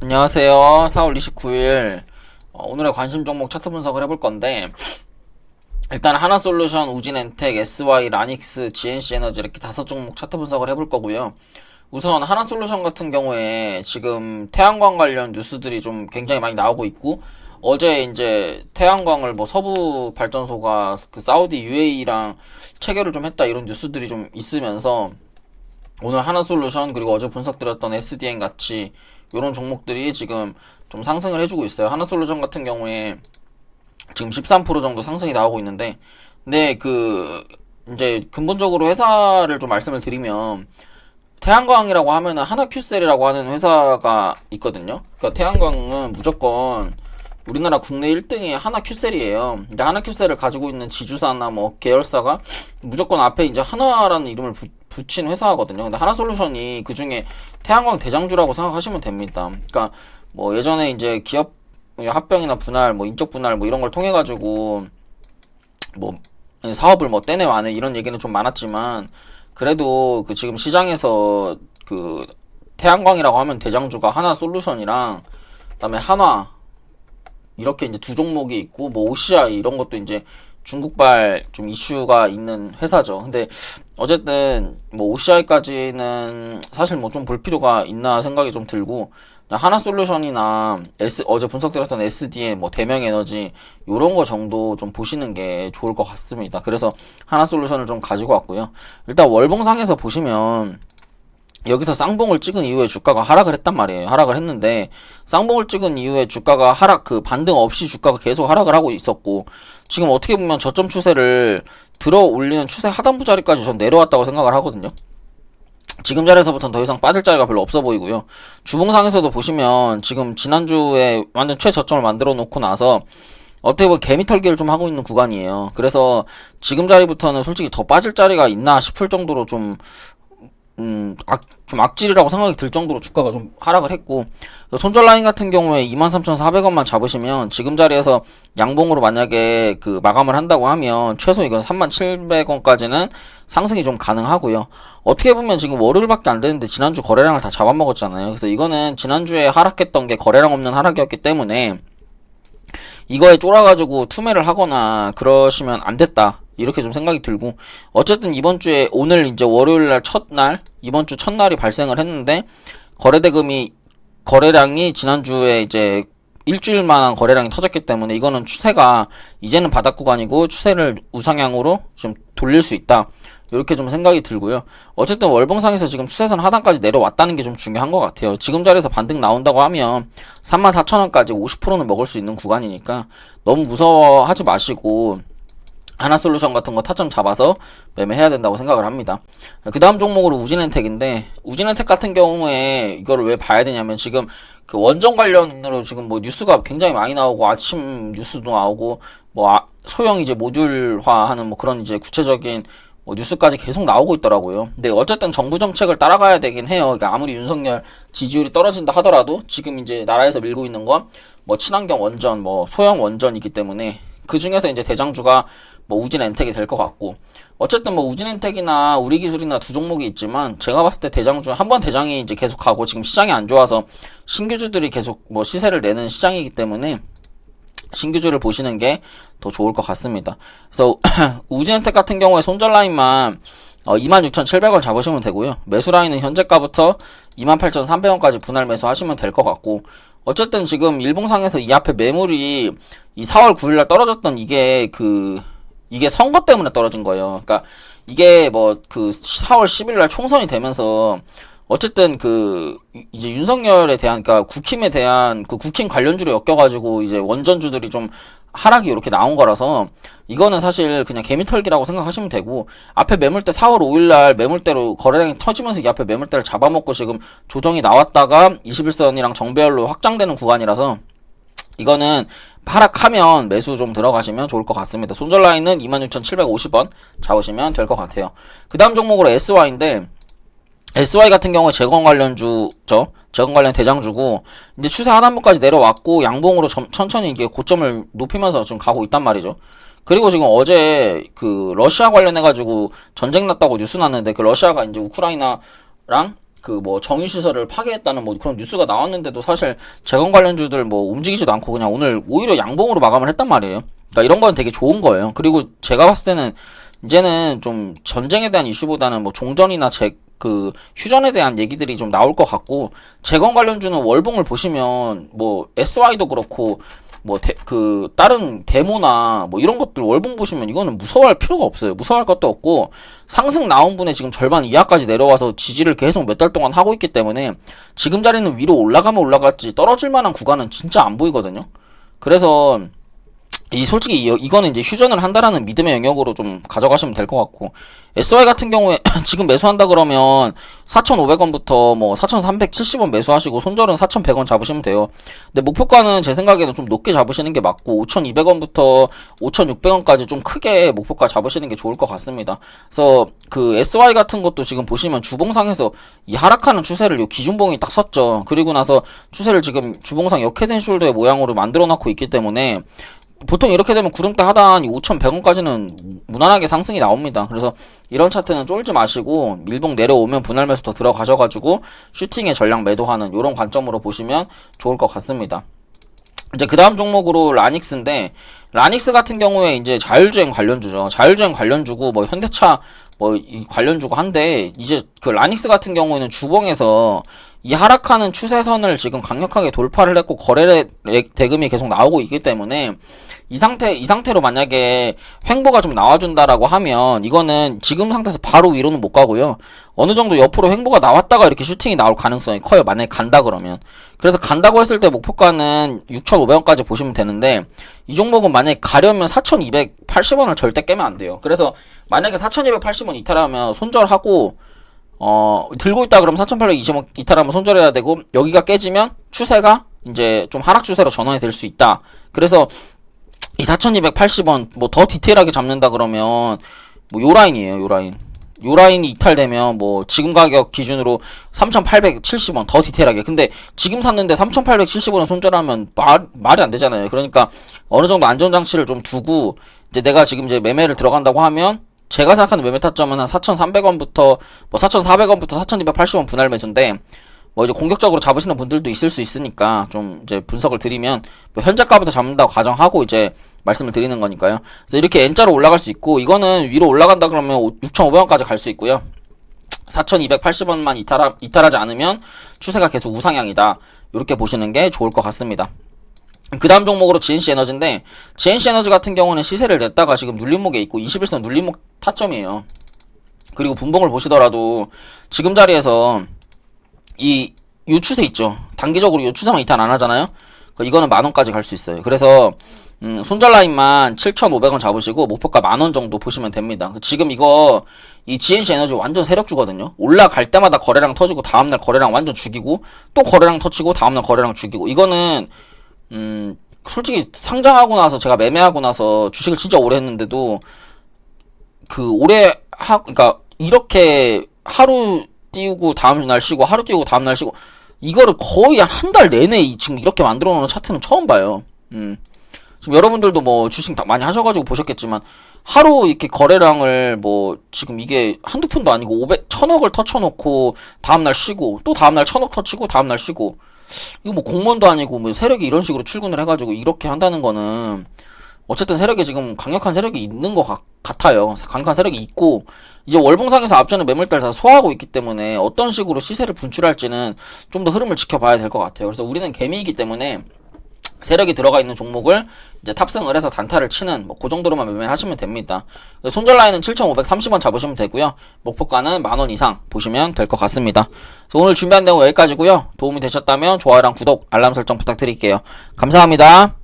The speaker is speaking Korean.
안녕하세요. 4월 29일 어, 오늘의 관심 종목 차트 분석을 해볼 건데 일단 하나솔루션, 우진엔텍, SY, 라닉스, GNC 에너지 이렇게 다섯 종목 차트 분석을 해볼 거고요. 우선 하나솔루션 같은 경우에 지금 태양광 관련 뉴스들이 좀 굉장히 많이 나오고 있고 어제 이제 태양광을 뭐 서부 발전소가 그 사우디 UAE랑 체결을 좀 했다 이런 뉴스들이 좀 있으면서 오늘 하나솔루션 그리고 어제 분석드렸던 SDN 같이 이런 종목들이 지금 좀 상승을 해주고 있어요. 하나솔루션 같은 경우에 지금 13% 정도 상승이 나오고 있는데, 근데 그 이제 근본적으로 회사를 좀 말씀을 드리면 태양광이라고 하면은 하나큐셀이라고 하는 회사가 있거든요. 그러니까 태양광은 무조건 우리나라 국내 1등이 하나큐셀이에요. 근데 하나큐셀을 가지고 있는 지주사나 뭐 계열사가 무조건 앞에 이제 하나라는 이름을 부, 붙인 회사거든요. 근데 하나솔루션이 그 중에 태양광 대장주라고 생각하시면 됩니다. 그러니까 뭐 예전에 이제 기업 합병이나 분할, 뭐 인적 분할 뭐 이런 걸 통해 가지고 뭐 사업을 뭐 떼내 와네 이런 얘기는 좀 많았지만 그래도 그 지금 시장에서 그 태양광이라고 하면 대장주가 하나 솔루션이랑 그다음에 한화 이렇게 이제 두 종목이 있고 뭐 OCI 이런 것도 이제 중국발 좀 이슈가 있는 회사죠. 근데 어쨌든 뭐 OCI까지는 사실 뭐 좀 볼 필요가 있나 생각이 좀 들고 하나 솔루션이나 S 어제 분석드렸던 SD의 뭐 대명 에너지 요런 거 정도 좀 보시는 게 좋을 것 같습니다. 그래서 하나 솔루션을 좀 가지고 왔고요. 일단 월봉상에서 보시면 여기서 쌍봉을 찍은 이후에 주가가 하락을 했단 말이에요. 하락을 했는데 쌍봉을 찍은 이후에 주가가 하락 그 반등 없이 주가가 계속 하락을 하고 있었고 지금 어떻게 보면 저점 추세를 들어 올리는 추세 하단부 자리까지 전 내려왔다고 생각을 하거든요. 지금 자리에서부터는 더 이상 빠질 자리가 별로 없어 보이고요. 주봉상에서도 보시면 지금 지난주에 완전 최저점을 만들어 놓고 나서 어떻게 보면 개미털기를 좀 하고 있는 구간이에요. 그래서 지금 자리부터는 솔직히 더 빠질 자리가 있나 싶을 정도로 좀 음, 악, 좀 악질이라고 생각이 들 정도로 주가가 좀 하락을 했고, 손절 라인 같은 경우에 23,400원만 잡으시면 지금 자리에서 양봉으로 만약에 그 마감을 한다고 하면 최소 이건 37,700원까지는 상승이 좀 가능하고요. 어떻게 보면 지금 월요일밖에 안 되는데 지난주 거래량을 다 잡아먹었잖아요. 그래서 이거는 지난주에 하락했던 게 거래량 없는 하락이었기 때문에 이거에 쫄아가지고 투매를 하거나 그러시면 안 됐다. 이렇게 좀 생각이 들고 어쨌든 이번 주에 오늘 이제 월요일 날 첫날 이번 주 첫날이 발생을 했는데 거래대금이 거래량이 지난주에 이제 일주일 만한 거래량이 터졌기 때문에 이거는 추세가 이제는 바닥 구간이고 추세를 우상향으로 좀 돌릴 수 있다. 이렇게 좀 생각이 들고요. 어쨌든 월봉상에서 지금 추세선 하단까지 내려왔다는 게 좀 중요한 것 같아요. 지금 자리에서 반등 나온다고 하면 34,000원까지 50%는 먹을 수 있는 구간이니까 너무 무서워하지 마시고 하나솔루션 같은 거 타점 잡아서 매매해야 된다고 생각을 합니다. 그 다음 종목으로 우진엔텍인데 우진엔텍 같은 경우에 이거를 왜 봐야 되냐면 지금 그 원전 관련으로 지금 뭐 뉴스가 굉장히 많이 나오고 아침 뉴스도 나오고 뭐 아, 소형 이제 모듈화하는 뭐 그런 이제 구체적인 뭐 뉴스까지 계속 나오고 있더라고요. 근데 어쨌든 정부 정책을 따라가야 되긴 해요. 그러니까 아무리 윤석열 지지율이 떨어진다 하더라도 지금 이제 나라에서 밀고 있는 건 뭐 친환경 원전, 뭐 소형 원전이기 때문에 그 중에서 이제 대장주가 뭐 우진 엔텍이 될 것 같고 어쨌든 뭐 우진 엔텍이나 우리 기술이나 두 종목이 있지만 제가 봤을 때 대장주 한번 대장이 이제 계속 가고 지금 시장이 안 좋아서 신규주들이 계속 뭐 시세를 내는 시장이기 때문에 신규주를 보시는 게 더 좋을 것 같습니다. 그래서 우진엔텍 같은 경우에 손절 라인만 어, 26,700원 잡으시면 되고요. 매수 라인은 현재가부터 28,300원까지 분할 매수하시면 될 것 같고 어쨌든 지금 일봉상에서 이 앞에 매물이 이 4월 9일날 떨어졌던 이게 그 이게 선거 때문에 떨어진 거예요. 그러니까 이게 뭐 그 4월 10일 날 총선이 되면서 어쨌든 그 이제 윤석열에 대한 그러니까 국힘에 대한 그 국힘 관련주로 엮여가지고 이제 원전주들이 좀 하락이 이렇게 나온 거라서 이거는 사실 그냥 개미털기라고 생각하시면 되고 앞에 매물대 4월 5일날 매물대로 거래량이 터지면서 이 앞에 매물대를 잡아먹고 지금 조정이 나왔다가 21선이랑 정배열로 확장되는 구간이라서 이거는 하락하면 매수 좀 들어가시면 좋을 것 같습니다. 손절 라인은 26,750원 잡으시면 될 것 같아요. 그 다음 종목으로 SY인데 SY 같은 경우 재건 관련주죠. 재건 관련 대장주고 이제 추세 하단부까지 내려왔고 양봉으로 점, 천천히 이게 고점을 높이면서 지금 가고 있단 말이죠. 그리고 지금 어제 그 러시아 관련해 가지고 전쟁 났다고 뉴스 났는데 그 러시아가 이제 우크라이나랑 그 뭐 정유 시설을 파괴했다는 뭐 그런 뉴스가 나왔는데도 사실 재건 관련주들 뭐 움직이지도 않고 그냥 오늘 오히려 양봉으로 마감을 했단 말이에요. 그러니까 이런 건 되게 좋은 거예요. 그리고 제가 봤을 때는 이제는 좀 전쟁에 대한 이슈보다는 뭐 종전이나 재, 그 휴전에 대한 얘기들이 좀 나올 것 같고 재건 관련주는 월봉을 보시면 뭐 SY도 그렇고 뭐그 다른 데모나 뭐 이런 것들 월봉 보시면 이거는 무서워할 필요가 없어요. 무서워할 것도 없고 상승 나온 분의 지금 절반 이하까지 내려와서 지지를 계속 몇 달 동안 하고 있기 때문에 지금 자리는 위로 올라가면 올라갔지 떨어질 만한 구간은 진짜 안 보이거든요. 그래서 이 솔직히 이, 이거는 이제 휴전을 한다라는 믿음의 영역으로 좀 가져가시면 될 것 같고 SY 같은 경우에 지금 매수한다 그러면 4,500원부터 뭐 4,370원 매수하시고 손절은 4,100원 잡으시면 돼요. 근데 목표가는 제 생각에는 좀 높게 잡으시는 게 맞고 5,200원부터 5,600원까지 좀 크게 목표가 잡으시는 게 좋을 것 같습니다. 그래서 그 SY 같은 것도 지금 보시면 주봉상에서 이 하락하는 추세를 요 기준봉이 딱 섰죠. 그리고 나서 추세를 지금 주봉상 역회된 숄더의 모양으로 만들어 놓고 있기 때문에 보통 이렇게 되면 구름대 하단 5,100원까지는 무난하게 상승이 나옵니다. 그래서 이런 차트는 쫄지 마시고 밀봉 내려오면 분할 매수 더 들어가셔가지고 슈팅에 전량 매도하는 이런 관점으로 보시면 좋을 것 같습니다. 이제 그 다음 종목으로 라닉스인데 라닉스 같은 경우에 이제 자율주행 관련주죠. 자율주행 관련주고 뭐 현대차 뭐이 관련주고 한데 이제 그 라닉스 같은 경우에는 주봉에서 이 하락하는 추세선을 지금 강력하게 돌파를 했고 거래 대금이 계속 나오고 있기 때문에 이 상태 이 상태로 만약에 횡보가 좀 나와준다라고 하면 이거는 지금 상태에서 바로 위로는 못 가고요. 어느 정도 옆으로 횡보가 나왔다가 이렇게 슈팅이 나올 가능성이 커요. 만약에 간다 그러면. 그래서 간다고 했을 때 목표가는 6,500원까지 보시면 되는데 이 종목은 만약에 가려면 4,280원을 절대 깨면 안 돼요. 그래서 만약에 4,280원 이탈하면 손절하고 어, 들고 있다 그러면 4,820원 이탈하면 손절해야 되고, 여기가 깨지면 추세가 이제 좀 하락 추세로 전환이 될 수 있다. 그래서 이 4,280원 뭐 더 디테일하게 잡는다 그러면 뭐 요 라인이에요, 요 라인. 요 라인이 이탈되면 뭐 지금 가격 기준으로 3,870원 더 디테일하게. 근데 지금 샀는데 3,870원에 손절하면 말, 말이 안 되잖아요. 그러니까 어느 정도 안전장치를 좀 두고 이제 내가 지금 이제 매매를 들어간다고 하면 제가 생각하는 매매 타점은 한 4,300원부터 뭐 4,400원부터 4,280원 분할 매수인데 뭐 이제 공격적으로 잡으시는 분들도 있을 수 있으니까 좀 이제 분석을 드리면 뭐 현재가부터 잡는다고 가정하고 이제 말씀을 드리는 거니까요. 그래서 이렇게 N자로 올라갈 수 있고 이거는 위로 올라간다 그러면 6,500원까지 갈 수 있고요. 4,280원만 이탈하, 이탈하지 않으면 추세가 계속 우상향이다. 이렇게 보시는 게 좋을 것 같습니다. 그 다음 종목으로 GNC 에너지인데 GNC 에너지 같은 경우는 시세를 냈다가 지금 눌림목에 있고 21선 눌림목 타점이에요. 그리고 분봉을 보시더라도 지금 자리에서 이 요 추세 있죠. 단기적으로 요 추세만 이탈 안 하잖아요. 그 이거는 만 원까지 갈 수 있어요. 그래서 음, 손절 라인만 7,500원 잡으시고 목표가 만 원 정도 보시면 됩니다. 지금 이거 이 GNC 에너지 완전 세력주거든요. 올라갈 때마다 거래량 터지고 다음날 거래량 완전 죽이고 또 거래량 터치고 다음날 거래량 죽이고 이거는 음, 솔직히 상장하고 나서 제가 매매하고 나서 주식을 진짜 오래 했는데도 그 오래 하, 그니까 이렇게 하루 띄우고 다음 날 쉬고 하루 띄우고 다음 날 쉬고 이거를 거의 한 달 내내 지금 이렇게 만들어 놓은 차트는 처음 봐요. 음. 지금 여러분들도 뭐 주식 다 많이 하셔가지고 보셨겠지만 하루 이렇게 거래량을 뭐 지금 이게 한두 푼도 아니고 500, 천억을 터쳐놓고 다음날 쉬고 또 다음날 천억 터치고 다음날 쉬고 이거 뭐 공무원도 아니고 뭐 세력이 이런 식으로 출근을 해가지고 이렇게 한다는 거는 어쨌든 세력이 지금 강력한 세력이 있는 것 같, 아요 강력한 세력이 있고 이제 월봉상에서 앞전에 매물대를 다 소화하고 있기 때문에 어떤 식으로 시세를 분출할지는 좀 더 흐름을 지켜봐야 될 것 같아요. 그래서 우리는 개미이기 때문에 세력이 들어가 있는 종목을 이제 탑승을 해서 단타를 치는 뭐 그 정도로만 매매를 하시면 됩니다. 손절 라인은 7,530원 잡으시면 되고요. 목표가는 만 원 이상 보시면 될 것 같습니다. 오늘 준비한 내용 여기까지고요. 도움이 되셨다면 좋아요랑 구독, 알람 설정 부탁드릴게요. 감사합니다.